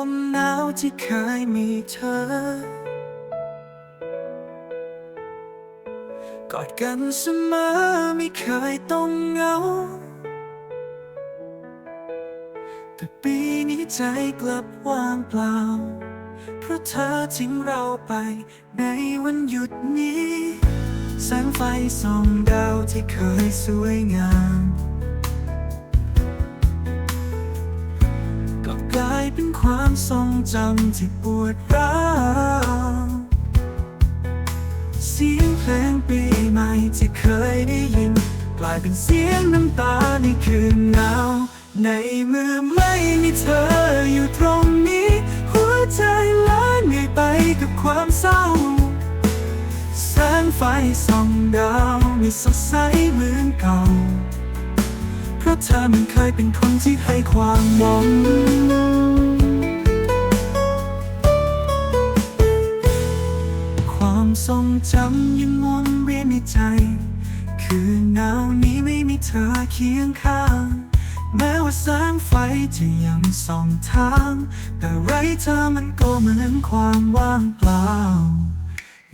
ลมหนาวที่เคยมีเธอกอดกันเสมอไม่เคยต้องเหงา แต่ปีนี้ใจกลับว่างเปล่า เพราะเธอทิ้งเราไปในวันหยุดนี้ แสงไฟส่องดาวที่เคยสวยงาม เป็นความทรงจำที่ปวดร้าวเสียงเพลงปีใหม่ที่เคยได้ยิน กลายเป็นเสียงน้ำตาในคืนหนาว ในเมื่อไม่มีเธออยู่ตรงนี้ หัวใจล้าเหนื่อยไปกับความเศร้าแสงไฟส่องดาวไม่สดใสเหมือนเก่า เพราะเธอมันเคยเป็นคนที่ให้ความหวัง ทรงจำยังวนเวียนในใจ คือหนาวนี้ไม่มีเธอเคียงข้าง แม้ว่าแสงไฟจะยังส่องทาง แต่ไรเธอมันก็เหมือนความว่างเปล่า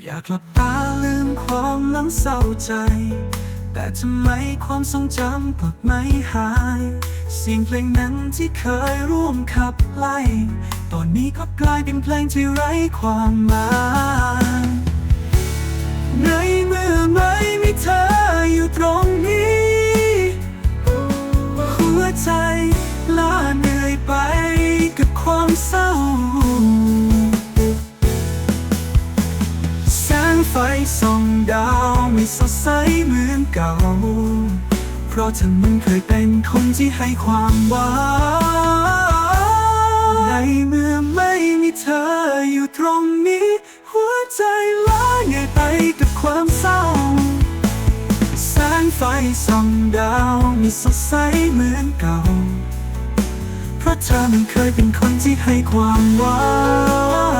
อยากหลับตาลืมความหลังเศร้าใจ แต่ทำไมความทรงจำกลับไม่หายเสียงเพลงนั้นที่เคยร่วมขับไล่ ตอนนี้ก็กลายเป็นเพลงที่ไร้ความหมาย ส่องดาวไม่สดใสเหมือนเก่า เพราะเธอมันเคยเป็นคนที่ให้ความหวังในเมื่อไม่มีเธออยู่ตรงนี้ หัวใจล้าเหนื่อยไปกับความเศร้า แสงไฟส่องดาวไม่สดใสเหมือนเก่า เพราะเธอมันเคยเป็นคนที่ให้ความหวัง